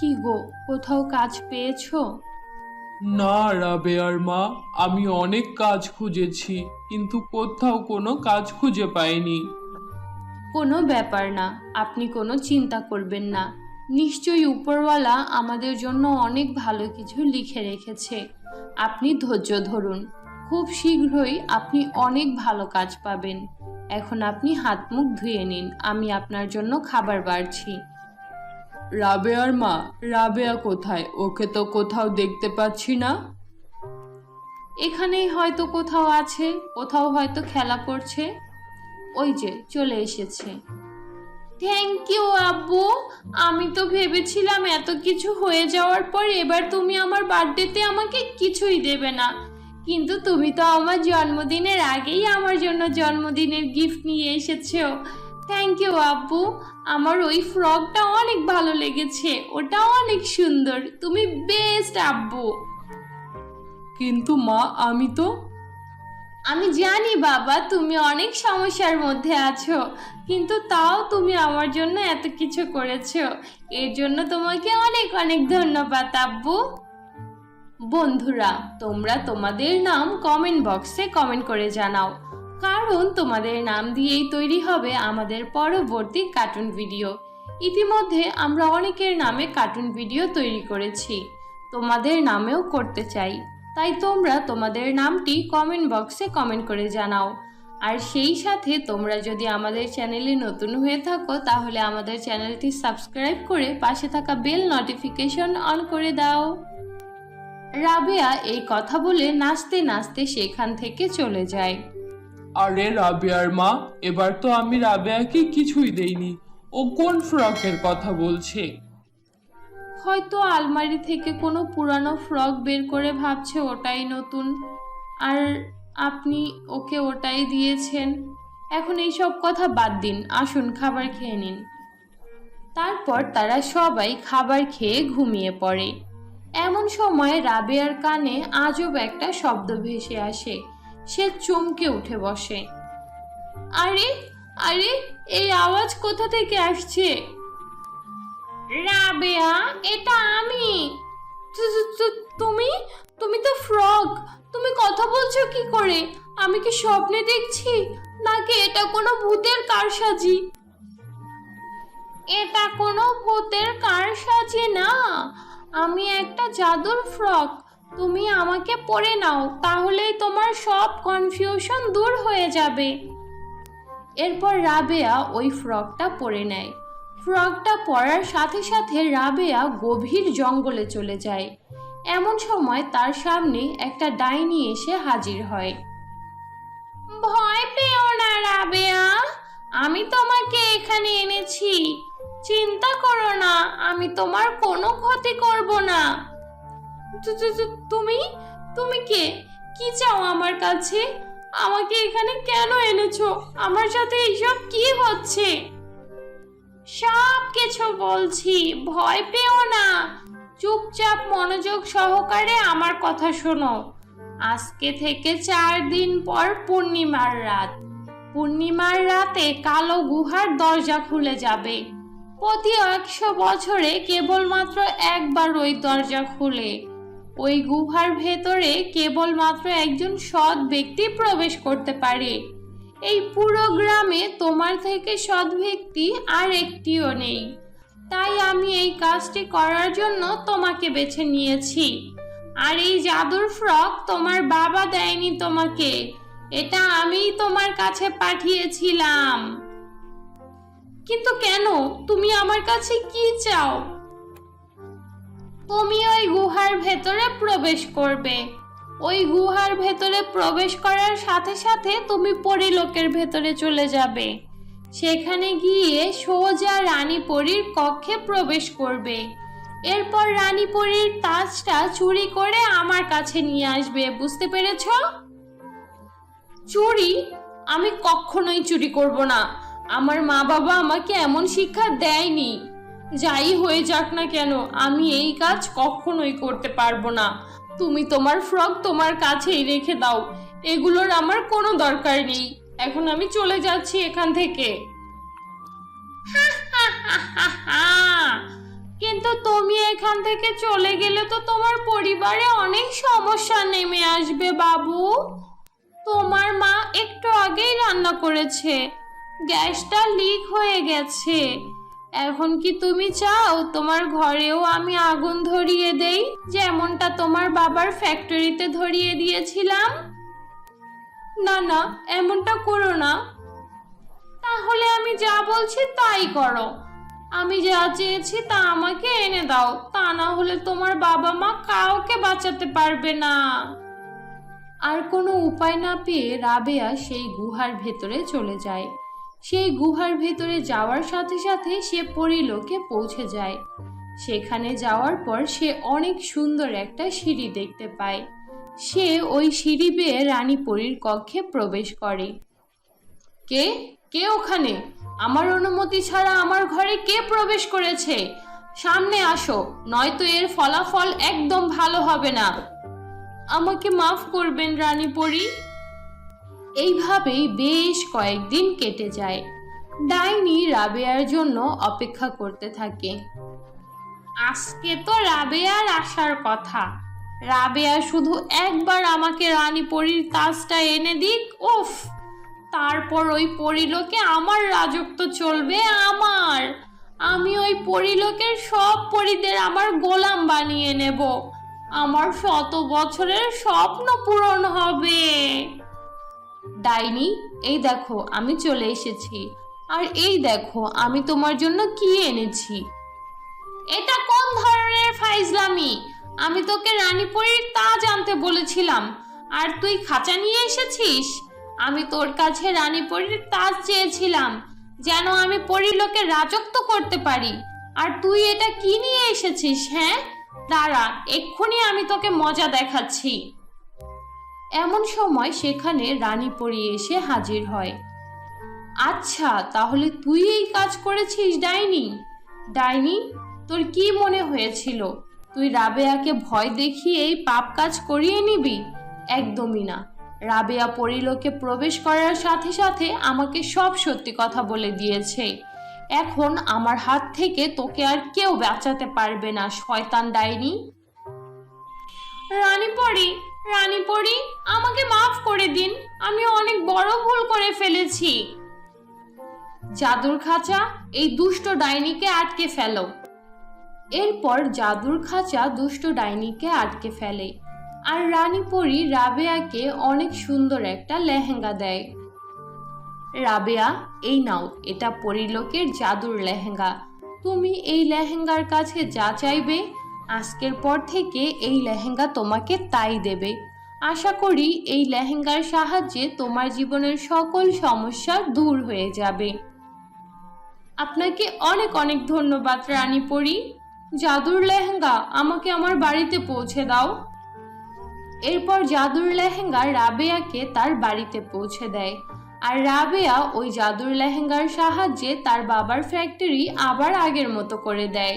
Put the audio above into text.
কি গো? কোথাও কাজ পেয়েছ? না রাবেয়ার মা আমি অনেক কাজ খুঁজেছি কিন্তু কোথাও কোনো কাজ খুঁজে পাইনি। কোনো ব্যাপার না আপনি কোনো চিন্তা করবেন না। নিশ্চয়ই উপরওয়ালা আমাদের জন্য অনেক ভালো কিছু লিখে রেখেছে। আপনি ধৈর্য ধরুন। খুব শীঘ্রই আপনি অনেক ভালো কাজ পাবেন। এখন আপনি হাত মুখ ধুয়ে নিন আমি আপনার জন্য খাবার বাড়ছি। রাবেয়ার মা, রাবেয়া কোথায়? ওকে তো কোথাও দেখতে পাচ্ছি না। এখানেই হয়তো কোথাও আছে, কোথাও হয়তো খেলা করছে। ওই যে, চলে এসেছে। থ্যাংক ইউ আব্বু। আমি তো ভেবেছিলাম এত কিছু হয়ে যাওয়ার পর এবার তুমি আমার বার্থডেতে আমাকে কিছুই দেবে না। কিন্তু তুমি তো আমার জন্মদিনের আগেই আমার জন্য জন্মদিনের গিফট নিয়ে এসেছ। থ্যাংক ইউ আব্বু। আমার ওই ফ্রকটা অনেক ভালো লেগেছে। ওটা অনেক সুন্দর। তুমি বেস্ট আব্বু। কিন্তু মা আমি তো আমি জানি বাবা তুমি অনেক সমস্যার মধ্যে আছো। কিন্তু তাও তুমি আমার জন্য এত কিছু করেছ। এর জন্য তোমাকে অনেক অনেক ধন্যবাদ আব্বু। বন্ধুরা তোমরা তোমাদের নাম কমেন্ট বক্সে কমেন্ট করে জানাও। কারণ তোমাদের নাম দিয়েই তৈরি হবে আমাদের পরবর্তী কার্টুন ভিডিও ইতিমধ্যে আমরা অনেকের নামে কার্টুন ভিডিও তৈরি করেছি। তোমাদের নামেও করতে চাই। তাই তোমরা তোমাদের নামটি কমেন্ট বক্সে কমেন্ট করে জানাও। আর সেই সাথে তোমরা যদি আমাদের চ্যানেলে নতুন হয়ে থাকো, তাহলে আমাদের চ্যানেলটি সাবস্ক্রাইব করে পাশে থাকা বেল নোটিফিকেশন অন করে দাও। রাবেয়া এই কথা বলে নাচতে নাচতে সেখান থেকে চলে যায়। আরে রাবেয়ার মা, এবার তো আমি রাবেয়াকে কিছুই দেইনি। ও কোন ফ্রকের কথা বলছে? হয়তো আলমারি থেকে কোনো পুরানো ফ্রক বের করে ভাবছে ওটাই নতুন। আর আপনি ওকে ওটাই দিয়েছেন। এখন এই সব কথা বাদ দিন, আসুন খাবার খেয়ে নিন। তারপর তারা সবাই খাবার খেয়ে ঘুমিয়ে পড়ে। এমন সময় রাবেয়ার কানে আজব একটা শব্দ ভেসে আসে। সে চমকে উঠে বসে। আরে আরে, এই আওয়াজ কোথা থেকে আসছে? রাবেয়া, এটা আমি। তুমি? তুমি তো ফ্রগ। তুমি কথা বলছো কি করে? আমি কি স্বপ্নে দেখছি? নাকি এটা কোনো ভূতের কারসাজি? এটা কোনো ভূতের কারসাজি না। আমি একটা জাদুর ফ্রক তুমি আমাকে পরে নাও, তাহলেই তোমার সব কনফিউশন দূর হয়ে যাবে। এরপর রাবেয়া ওই ফ্রকটা পরে নেয়। ফ্রকটা পরার সাথে সাথে রাবেয়া গভীর জঙ্গলে চলে যায়। এমন সময় তার সামনে একটা ডাইনি এসে হাজির হয়। ভয় পেও না রাবেয়া, আমি তোমাকে এখানে এনেছি। চিন্তা করো না, আমি তোমার কোনো ক্ষতি করব না। তুমি? তুমি কে? কি চাও আমার কাছে? আমাকে এখানে কেন এনেছো? আমার সাথে এইসব কি হচ্ছে? সব কিছু বলছি, ভয় পেও না। চুপচাপ মনোযোগ সহকারে আমার কথা শোনো। আজকে থেকে চার দিন পর পূর্ণিমার রাত। পূর্ণিমার রাতে কালো গুহার দরজা খুলে যাবে। প্রতি একশো বছরে কেবলমাত্র একবার ওই দরজা খুলে। ওই গুহার ভেতরে কেবলমাত্র একজন সৎ ব্যক্তি প্রবেশ করতে পারে। এই পুরো গ্রামে তোমার থেকে সৎ ব্যক্তি আর একটিও নেই। তাই আমি এই কাজটি করার জন্য তোমাকে বেছে নিয়েছি। আর এই জাদুর ফ্রক তোমার বাবা দেয়নি তোমাকে। এটা আমি তোমার কাছে পাঠিয়েছিলাম। কিন্তু কেন? তুমি আমার কাছে কি চাও? তুমি ওই গুহার ভেতরে প্রবেশ করবে। ওই গুহার ভেতরে প্রবেশ করার সাথে সাথে তুমি পরিলোকের ভেতরে চলে যাবে। সেখানে গিয়ে সোজা রানী পরীর কক্ষে প্রবেশ করবে। এরপর রানী পরীর তাজটা চুরি করে আমার কাছে নিয়ে আসবে, বুঝতে পেরেছ? চুরি? আমি কখনোই চুরি করব না। আমার মা বাবা আমাকে এমন শিক্ষা দেয়নি। যাই হয়ে যাক না কেন, আমি এই কাজ কখনোই করতে পারব না। তুমি তোমার ফ্রক তোমার কাছেই রেখে দাও, এগুলোর আমার কোনো দরকার নেই। এখন আমি চলে যাচ্ছি এখান থেকে। কিন্তু তুমি এখান থেকে চলে গেলে তো তোমার পরিবারে অনেক সমস্যা নেমে আসবে বাবু। তোমার মা একটু আগেই রান্না করেছে। গ্যাসটা লিক হয়ে গেছে। এখন কি তুমি চাও? তোমার ঘরেও আমি আগুন ধরিয়ে দেই, যেমনটা তোমার বাবার ফ্যাক্টরিতে ধরিয়ে দিয়েছিলাম? না না, এমনটা করো না। তাহলে আমি যা বলছি তাই করো। আমি যা চেয়েছি তা আমাকে এনে দাও, তা না হলে তোমার বাবা মা কাউকে বাঁচাতে পারবে না। আর কোনো উপায় না পেয়ে রাবেয়া সেই গুহার ভেতরে চলে যায়। সেই গুহার ভেতরে যাওয়ার সাথে সাথে সে পরিলোকে পৌঁছে যায়। সেখানে যাওয়ার পর সে অনেক সুন্দর একটা সিঁড়ি দেখতে পায়। সে ওই সিঁড়ি বেয়ে রানী পরীর কক্ষে প্রবেশ করে। কে? কে ওখানে? আমার অনুমতি ছাড়া আমার ঘরে কে প্রবেশ করেছে? সামনে আসো, নয়তো এর ফলাফল একদম ভালো হবে না। আমাকে মাফ করবেন রানী পরী। এইভাবেই বেশ কয়েকদিন কেটে যায়। ডাইনি রাবেয়ার জন্য অপেক্ষা করতে থাকে। আজকে তো রাবেয়ার আসার কথা। রাবেয়া শুধু একবার আমাকে রানী পরীর তাজটা এনে দিক, উফ! তারপর ওই পরিলোকে আমার রাজত্ব চলবে আমার। আমি ওই পরিলোকের সব পরিদের আমার গোলাম বানিয়ে নেব। আমার শত বছরের স্বপ্ন পূরণ হবে। ডাইনি, এই দেখো, আমি চলে এসেছি। আর এই দেখো, আমি তোমার জন্য কি এনেছি? এটা কোন ধরনের ফাইজলামি? আমি তোকে রানীপুরীর তাজ আনতে বলেছিলাম। আর তুই খাঁচা নিয়ে এসেছিস? আমি তোর কাছে রানীপুরীর তাজ চেয়েছিলাম, যেন আমি পরিলোকে রাজত্ব করতে পারি। আর তুই এটা কি নিয়ে এসেছিস হ্যাঁ? দাঁড়া, এক্ষুনি আমি তোকে মজা দেখাচ্ছি। এমন সময় সেখানে রানী পরি এসে হাজির হয়। আচ্ছা তাহলে তুই এই কাজ করেছিস, ডাইনি? ডাইনি, তোর কি মনে হয়েছিল? তুই রাবেয়াকে ভয় দেখিয়ে এই পাপ কাজ করিয়ে নিবি? একদমই না। রাবেয়া পরিলোকে প্রবেশ করার সাথে সাথে আমাকে সব সত্যি কথা বলে দিয়েছে। এখন আমার হাত থেকে তোকে আর কেউ বাঁচাতে পারবে না, শয়তান ডাইনি। রানী পরি রানী পরি, আমাকে মাফ করে দিন। আমি অনেক বড় ভুল করে ফেলেছি। জাদুর খাঁচা এই দুষ্ট ডাইনিকে আটকে ফেলো। এরপর জাদুর খাঁচা দুষ্ট ডাইনিকে আটকে ফেলে। আর রানী পরি রাবেয়াকে অনেক সুন্দর একটা লেহেঙ্গা দেয়। রাবেয়া, এই নাও, এটা পরিলোকের জাদুর লেহেঙ্গা। তুমি এই লেহেঙ্গার কাছে যা চাইবে আজকের পর থেকে এই লেহেঙ্গা তোমাকে তাই দেবে। আশা করি এই লেহেঙ্গার সাহায্যে তোমার জীবনের সকল সমস্যা দূর হয়ে যাবে। আপনাকে অনেক অনেক ধন্যবাদ রানী পরি জাদুর লেহেঙ্গা আমাকে আমার বাড়িতে পৌঁছে দাও। এরপর জাদুর লেহেঙ্গা রাবেয়াকে তার বাড়িতে পৌঁছে দেয়। আর রাবেয়া ওই জাদুর লেহেঙ্গার সাহায্যে তার বাবার ফ্যাক্টরি আবার আগের মতো করে দেয়।